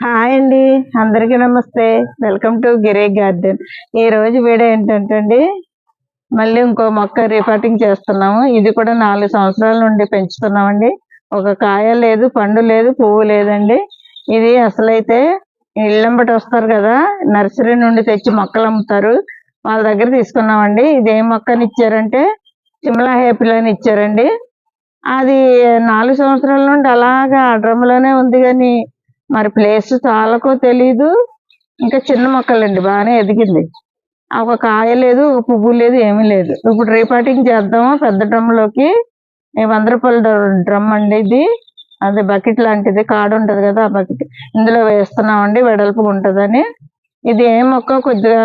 Hi అండి. అందరికీ నమస్తే. వెల్కమ్ టు గిరే గార్డెన్ ఈ రోజు వీడియో ఏంటంటే అండి మళ్ళీ ఇంకో మొక్క రిపోర్టింగ్ చేస్తున్నాము. ఇది కూడా నాలుగు సంవత్సరాల నుండి పెంచుతున్నామండి. ఒక కాయ లేదు పండు లేదు పువ్వు లేదండి. ఇది అసలైతే ఇళ్ళంబటి వస్తారు కదా నర్సరీ నుండి తెచ్చి మొక్కలు అమ్ముతారు. వాళ్ళ దగ్గర తీసుకున్నామండి. ఇది ఏ మొక్కని ఇచ్చారంటే సిమ్లా హేపిల్ అని ఇచ్చారండి. అది నాలుగు సంవత్సరాల నుండి అలాగా ఆ డ్రమ్లోనే ఉంది కానీ మరి ప్లేస్ చాలకో తెలీదు. ఇంకా చిన్న మొక్కలండి బాగానే ఎదిగింది. ఒక కాయ లేదు ఒక పువ్వు లేదు ఏమీ లేదు. ఇప్పుడు రీపాటింగ్ చేద్దాము పెద్ద డ్రమ్లోకి? వంద రూపాయల డ్రమ్ అండి ఇది. అది బకెట్ లాంటిది కాడు ఉంటుంది కదా ఆ బకెట్. ఇందులో వేస్తున్నామండి వెడల్పు ఉంటుందని. ఇది ఏ మొక్క కొద్దిగా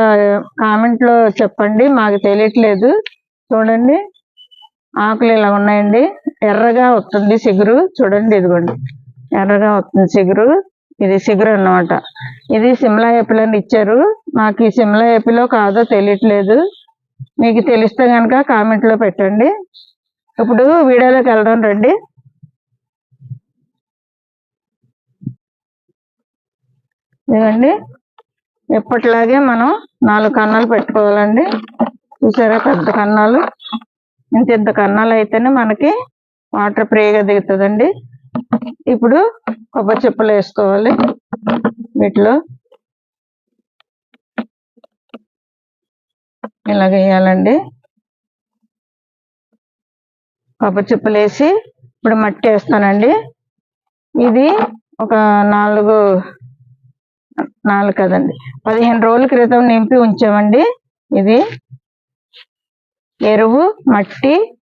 కామెంట్లో చెప్పండి మాకు తెలియట్లేదు. చూడండి. ఆకులు ఇలా ఉన్నాయండి. ఎర్రగా వస్తుంది చిగురు. చూడండి ఇదిగోండి. ఎర్రగా వస్తుంది చిగురు. ఇది చిగురు అన్నమాట. ఇది సిమ్లా ఏపిల్ అని ఇచ్చారు. నాకు ఈ సిమ్లా ఏపిలో కాదో తెలియట్లేదు. మీకు తెలిస్తే కనుక కామెంట్లో పెట్టండి. ఇప్పుడు వీడియోలోకి వెళ్ళడం రండి. ఇదండి ఎప్పటిలాగే మనం నాలుగు కన్నాలు పెట్టుకోవాలండి. చూసారా పెద్ద కన్నాలు? ఇంత ఇంత కన్నాలు అయితేనే మనకి వాటర్ ఫ్రీగా దిగుతుందండి. ఇప్పుడు కొబ్బరి చెప్పులు వేసుకోవాలి వీటిలో. ఇలాగ వేయాలండి. కొబ్బరి చెప్పులు వేసి ఇప్పుడు మట్టి వేస్తానండి. ఇది ఒక నాలుగు నాలుగు కదండి. పదిహేను రోజుల క్రితం నింపి ఉంచామండి. ఇది ఎరువు మట్టి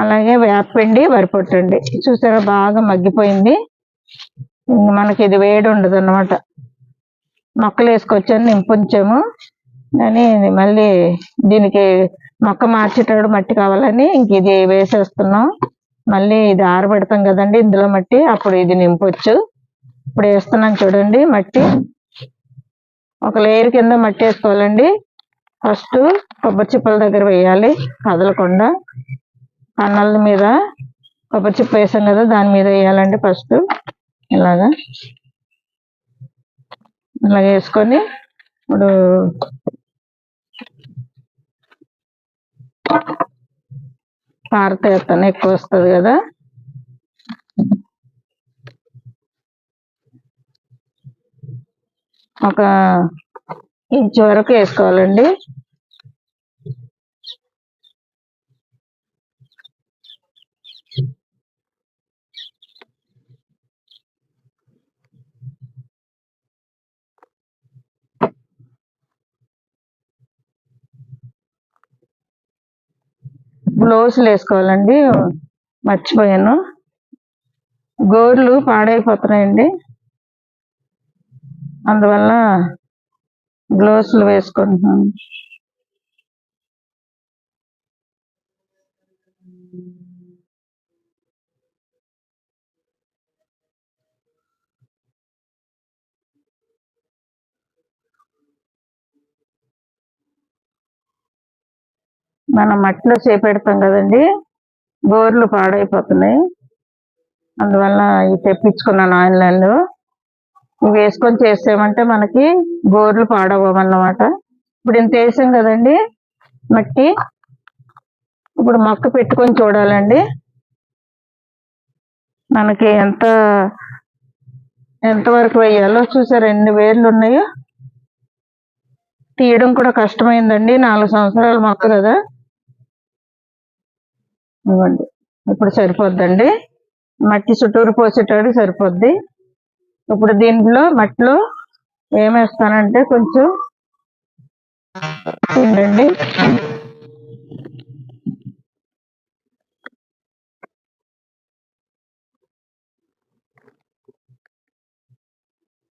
అలాగే వేపండి వరిపొట్టండి చూసారా బాగా మగ్గిపోయింది. మనకి ఇది వేడి ఉండదు అనమాట మొక్కలు వేసుకొచ్చాను నింపుంచాము. కానీ మళ్ళీ దీనికి మొక్క మార్చేటప్పుడు మట్టి కావాలని ఇంక ఇది వేసేస్తున్నాం. మళ్ళీ ఇది ఆరబెడతాం కదండి ఇందులో మట్టి. అప్పుడు ఇది నింపొచ్చు. ఇప్పుడు వేస్తున్నాను చూడండి మట్టి. ఒక లేయర్ కింద మట్టి వేసుకోవాలండి. ఫస్ట్ కొబ్బరి చిప్పల దగ్గర వేయాలి కదలకుండా. కన్నల మీద కొబ్బరి చిప్ప వేసాం కదా దాని మీద వేయాలండి ఫస్ట్ ఇలాగా. ఇలాగ వేసుకొని ఇప్పుడు పారతేస్తాను ఎక్కువ వస్తుంది కదా. ఒక ఇంచు వరకు వేసుకోవాలండి. బ్లౌజులు వేసుకోవాలండి. మర్చిపోయాను. గోర్లు పాడైపోతున్నాయండి. అందువల్ల గ్లోవ్స్లు వేసుకుంటున్నాను. మనం మట్టిలో చేపెడతాం కదండి బోర్లు పాడైపోతున్నాయి. అందువల్ల ఇవి తెప్పించుకున్నాను ఆన్లైన్లో. ఇవి వేసుకొని చేసామంటే మనకి బోర్లు పాడవన్నమాట ఇప్పుడు ఇంత వేసాం కదండి మట్టి. ఇప్పుడు మొక్క పెట్టుకొని చూడాలండి. మనకి ఎంత ఎంతవరకు వేయాలో చూసారు ఎన్ని వేర్లు ఉన్నాయో. తీయడం కూడా కష్టమైందండి నాలుగు సంవత్సరాల మొక్క కదా. ఇవ్వండి. ఇప్పుడు సరిపోద్దండి. మట్టి చుట్టూరు పోసేటప్పుడు సరిపోద్ది. ఇప్పుడు దీంట్లో మట్టిలో ఏమేస్తానంటే కొంచెం చూడండి.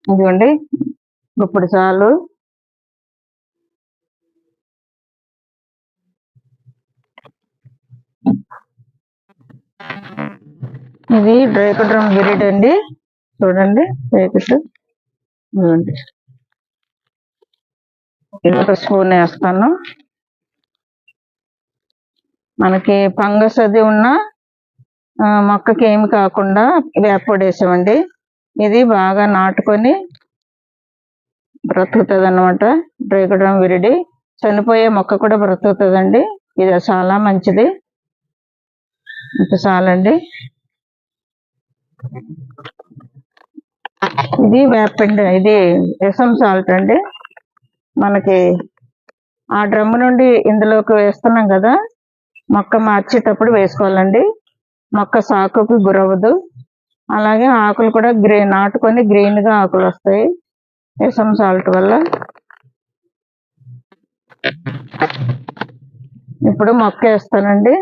ఇదిగోండి. ఇప్పుడు చాలు. ఇది డ్రైకట్ డ్రమ్ గిరిట్ అండి. చూడండి డ్రైకట్ ఇదిగోండి. ఇది ఒక స్పూన్ వేస్తాను. మనకి ఫంగస్ అది ఉన్న మొక్కకి ఏమి కాకుండా వేపొడి వేసామండి. ఇది బాగా నాటుకొని బ్రతుకుతుంది అనమాట డ్రైగడ్రం విరిడి. చనిపోయే మొక్క కూడా బ్రతుకుతుందండి. ఇది చాలా మంచిది. ఇంత చాలండి. ఇది వేపండి ఇది ఎసం సాల్ట్ అండి. మనకి ఆ డ్రమ్ము నుండి ఇందులోకి వేస్తున్నాం కదా మొక్క మార్చేటప్పుడు వేసుకోవాలండి. మొక్క సాకుకు గురవదు అలాగే ఆకులు కూడా గ్రీన్ నాటుకొని గ్రీన్గా ఆకులు వస్తాయి ఎసం సాల్ట్ వల్ల. ఇప్పుడు మొక్క వేస్తానండి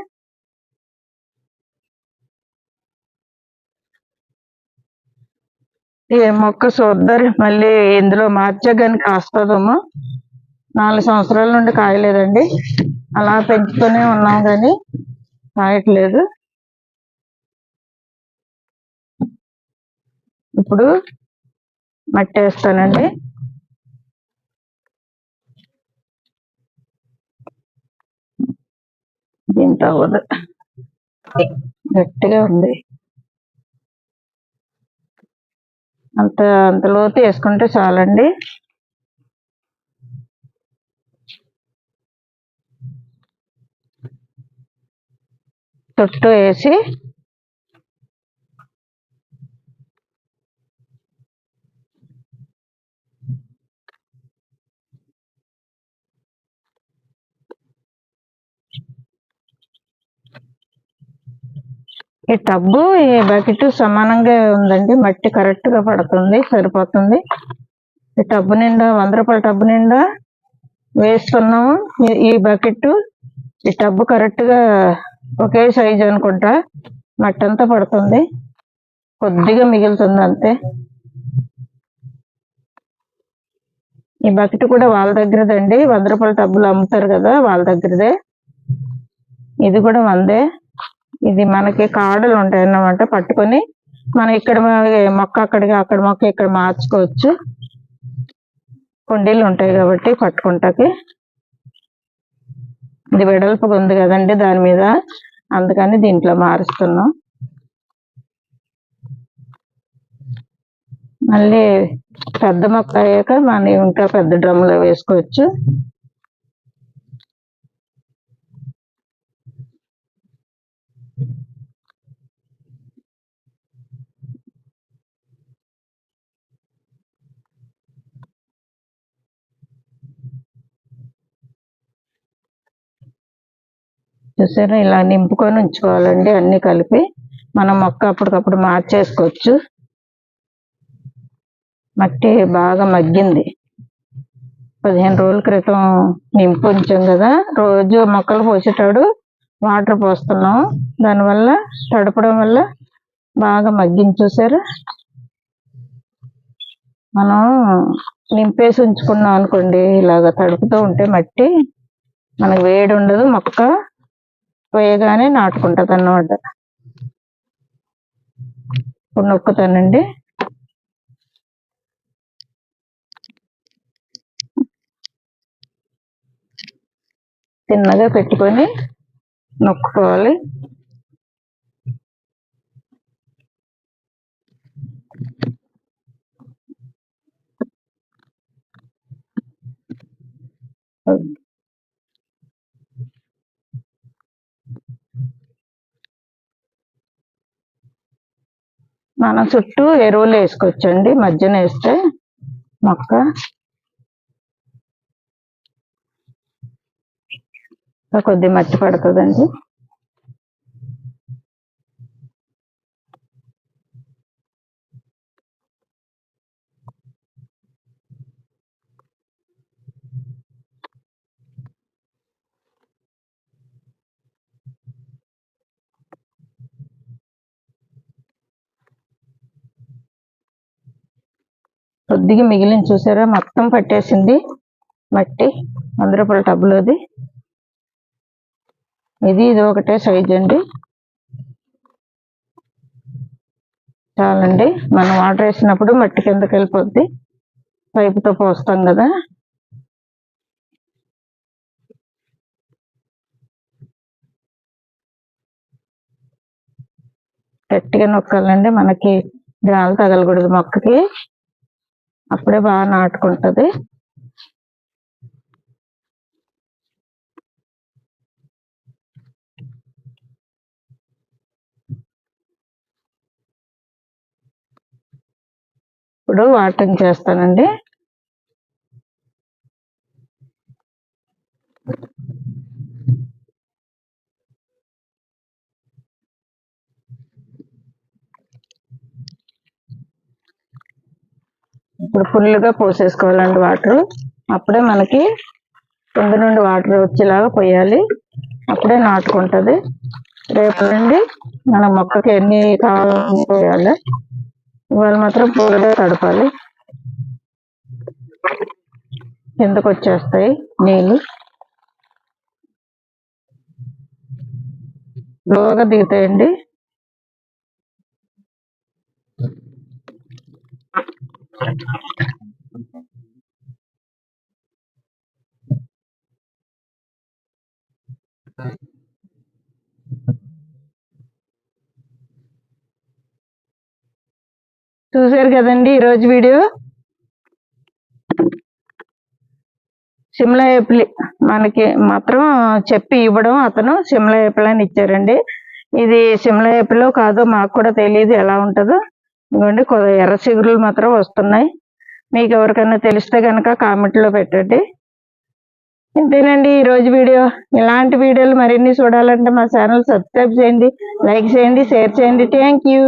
ఈ మొక్క చూద్దరు మళ్ళీ ఇందులో మార్చగాని కాస్తుందేమో నాలుగు సంవత్సరాల నుండి కాయలేదండి. అలా పెంచుతూనే ఉన్నాం కానీ కాయట్లేదు. ఇప్పుడు మట్టి వేస్తానండి. దీంతో అవ్వదు గట్టిగా ఉంది. అంత అంత లోతు వేసుకుంటే చాలండి. చుట్టూ వేసి ఈ టబ్బు ఈ బకెట్ సమానంగా ఉందండి. మట్టి కరెక్ట్గా పడుతుంది సరిపోతుంది. ఈ టబ్బు నిండా వంద రూపాయల టబ్బు నిండా వేస్తున్నాము ఈ- బకెట్ ఈ టబ్బు కరెక్ట్గా ఒకే సైజ్ అనుకుంటా. మట్టి అంతా పడుతుంది. కొద్దిగా మిగులుతుంది అంతే. ఈ బకెట్ కూడా వాళ్ళ దగ్గరదండి. వంద రూపాయల టబ్బులు అమ్ముతారు కదా వాళ్ళ దగ్గరదే. ఇది కూడా వందే. ఇది మనకి కాడలు ఉంటాయి అన్నమాట పట్టుకొని మనం ఇక్కడ మొక్క అక్కడికి అక్కడ మొక్క ఇక్కడ మార్చుకోవచ్చు. కుండీలు ఉంటాయి కాబట్టి పట్టుకుంటాకి. ఇది వెడల్పుగా ఉంది కదండి దాని మీద. అందుకని దీంట్లో మారుస్తున్నాం. మళ్ళీ పెద్ద మొక్క అయ్యాక మనం ఇంకా పెద్ద డ్రమ్లో వేసుకోవచ్చు. చూసారా? ఇలా నింపుకొని ఉంచుకోవాలండి అన్నీ కలిపి. మనం మొక్క అప్పటికప్పుడు మార్చేసుకోవచ్చు. మట్టి బాగా మగ్గింది. పదిహేను రోజుల క్రితం నింపు ఉంచాం కదా. రోజు మొక్కలు పోసేటాడు వాటర్ పోస్తున్నాం. దానివల్ల తడపడం వల్ల బాగా మగ్గింది చూసారా? మనం నింపేసి ఉంచుకున్నాం అనుకోండి ఇలాగ తడుపుతూ ఉంటే మట్టి మనకు వేడి ఉండదు మొక్క వేయగానే నాటుకుంటది అన్నమాట ఇప్పుడు నొక్కుతానండి. చిన్నగా పెట్టుకొని నొక్కుకోవాలి. మనం చుట్టూ ఎరువులు వేసుకోవచ్చండి. మధ్యన వేస్తే మొక్క కొద్ది మట్టి పడుతుందండి. కొద్దిగా మిగిలిన చూసారా? మొత్తం పట్టేసింది. మట్టి వంద రూపాయల టబ్బులోది ఇది ఇది ఒకటే సైజ్ అండి. చాలండి. మనం వాటర్ వేసినప్పుడు మట్టి కిందకి వెళ్ళిపోద్ది. పైపుతో పోస్తాం కదా. గట్టిగా నొక్కాలండి. మనకి గాలి తగలకూడదు మొక్కకి. అప్పుడే బాగా నాటుకుంటది. ఇప్పుడు వాటరింగ్ చేస్తానండి. ఇప్పుడు ఫుల్గా పోసేసుకోవాలండి వాటర్. అప్పుడే మనకి కింద నుండి వాటర్ వచ్చేలాగా పోయాలి అప్పుడే నాటుకుంటుంది. రేపు నుండి మన మొక్కకి ఎన్ని కావాలో పోయాలి ఇవాళ మాత్రం పూలగా తడపాలి. కిందకు వచ్చేస్తాయి నీళ్ళు. లోగా దిగుతాయండి. చూసారు కదండి ఈరోజు వీడియో? సిమ్లా ఏపిల్ మనకి మాత్రం చెప్పి ఇవ్వడం అతను సిమ్లా ఏపిల్ అని ఇచ్చారండి. ఇది సిమ్లా ఏపిల్ కాదో మాకు కూడా తెలియదు ఎలా ఉంటుందో. ఇదిగోండి ఎర్ర చిగురులు మాత్రం వస్తున్నాయి. మీకు ఎవరికైనా తెలిస్తే కనుక కామెంట్లో పెట్టండి. ఇంతేనండి ఈరోజు వీడియో. ఇలాంటి వీడియోలు మరిన్ని చూడాలంటే మా ఛానల్ సబ్స్క్రైబ్ చేయండి లైక్ చేయండి షేర్ చేయండి. Thank you